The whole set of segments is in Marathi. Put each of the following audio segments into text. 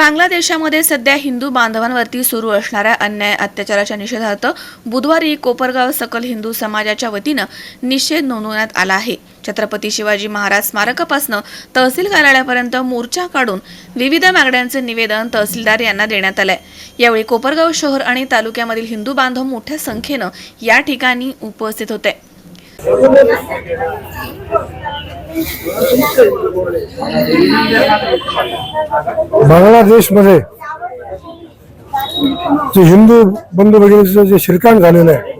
बांगलादेशामध्ये सध्या हिंदू बांधवांवरती सुरू असणाऱ्या अन्याय अत्याचाराच्या निषेधार्थ बुधवारी कोपरगाव सकल हिंदू समाजाच्या वतीनं निषेध नोंदवण्यात आला आहे. छत्रपती शिवाजी महाराज स्मारकापासून तहसील कार्यालयापर्यंत मोर्चा काढून विविध मागण्यांचे निवेदन तहसीलदार यांना देण्यात आलंय. यावेळी कोपरगाव शहर आणि तालुक्यामधील हिंदू बांधव मोठ्या संख्येनं या ठिकाणी उपस्थित होते. बांगलादेशमध्ये जे हिंदू बंधू भगिनीचं जे शिरकाण झालेलं आहे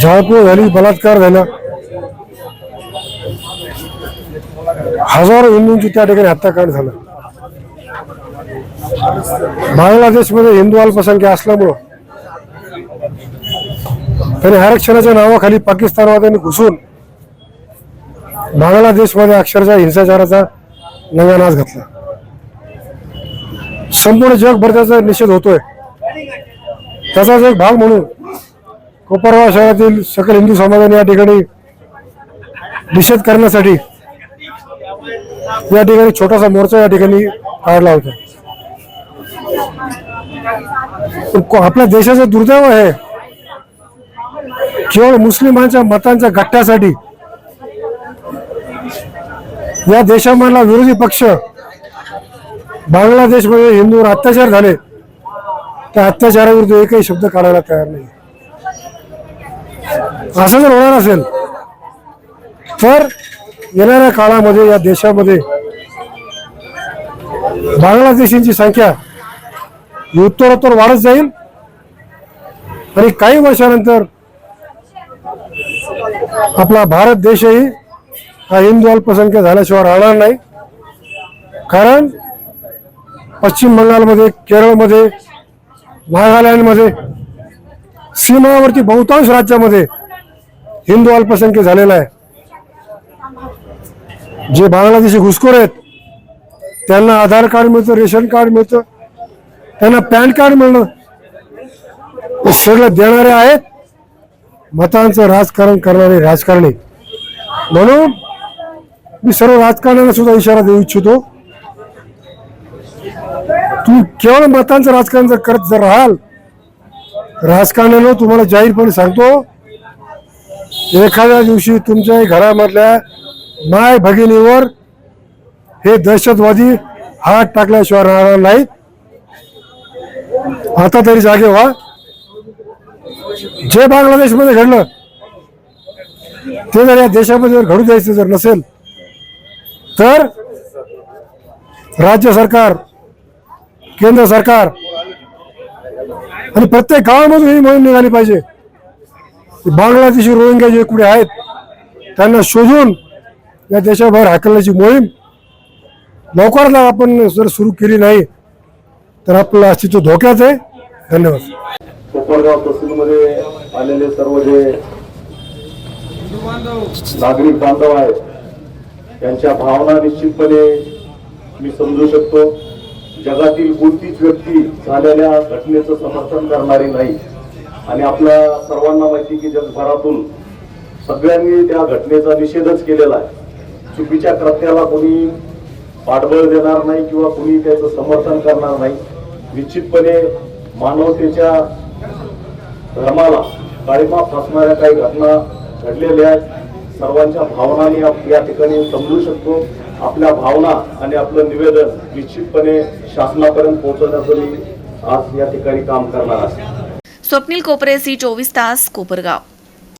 झाळपूळ झाली बलात्कार झाला. हजारो हिंदूंची त्या ठिकाणी हत्याकांड झालं. बांगलादेशमध्ये हिंदू अल्पसंख्या असल्यामुळं त्यांनी आरक्षणाच्या नावाखाली पाकिस्तानवाद्यांनी घुसून बांगलादेशमध्ये अक्षरशः हिंसाचाराचा नव्या नाच घातला. संपूर्ण जगभर त्याचा निषेध होतोय. त्याचाच एक भाग म्हणून कोपरगाव शहरातील सकल हिंदू समाजाने या ठिकाणी निषेध करण्यासाठी या ठिकाणी छोटासा मोर्चा या ठिकाणी काढला होता. आपल्या देशाचं दुर्दैव आहे. केवळ मुस्लिमांच्या मतांच्या गट्ट्यासाठी या देशामधला विरोधी पक्ष बांगलादेशमध्ये हिंदूवर अत्याचार झाले त्या अत्याचाराविरुद्ध एकही शब्द काढायला तयार नाही. असं जर होणार असेल तर येणाऱ्या काळामध्ये या देशामध्ये बांगलादेशींची संख्या ही उत्तरोत्तर वाढत जाईल आणि काही वर्षानंतर आपला भारत देशही हा हिंदू अल्पसंख्य झाल्याशिवाय राहणार नाही. कारण पश्चिम बंगालमध्ये केरळमध्ये नागालँडमध्ये सीमावरती बहुतांश राज्यामध्ये हिंदू अल्पसंख्य झालेला आहे. जे बांगलादेशी घुसखोर आहेत त्यांना आधार कार्ड मिळतं रेशन कार्ड मिळतं त्यांना पॅन कार्ड मिळणं हे सगळं देणारे आहेत. मतांचं राजकारण करणारे राजकारणी. म्हणून मी सर्व राजकारण्याला सुद्धा इशारा देऊ इच्छितो. तुम्ही केवळ मतांचं राजकारण जर करत जर राहाल राजकारण्यानं तुम्हाला जाहीरपणे सांगतो एखाद्या दिवशी तुमच्या घरामधल्या माय भगिनीवर हे दहशतवादी हात टाकल्याशिवाय राहणार नाही आता तरी जागे व्हा. जे बांगलादेशमध्ये घडलं ते जर या देशामध्ये जर घडू द्यायचं जर नसेल तर राज्य सरकार केंद्र सरकार आणि प्रत्येक गावामधून ही मोहीम निघाली पाहिजे. बांगलादेशी रोहिंग्या जे कुठे आहेत त्यांना शोधून या देशाबाहेर हाकलण्याची मोहीम लवकरच आपण जर सुरू केली नाही तर आपलं अस्तित्व धोक्यात आहे. धन्यवाद. कोपरगाव तहसीलमध्ये आलेले सर्व जे नागरिक बांधव आहेत त्यांच्या भावना निश्चितपणे मी समजू शकतो. जगातील कोणतीच व्यक्ती झालेल्या घटनेचं समर्थन करणारी नाही. आणि आपल्या सर्वांना माहिती की जगभरातून सगळ्यांनी त्या घटनेचा निषेधच केलेला आहे. चुकीच्या कृत्याला कोणी पाठबळ देणार नाही किंवा कोणी त्याचं समर्थन करणार नाही. निश्चितपणे मानवतेच्या धर्माला काळीमा फासणाऱ्या काही घटना घडलेल्या आहेत. सर्वांच्या भावना मी या ठिकाणी समजू शकतो. आपल्या भावना आणि आपलं निवेदन निश्चितपणे शासनापर्यंत पोहोचवण्याचं मी आज या ठिकाणी काम करणार आहे. स्वप्नील कोपरे सी चोवीस तास कोपरगाव.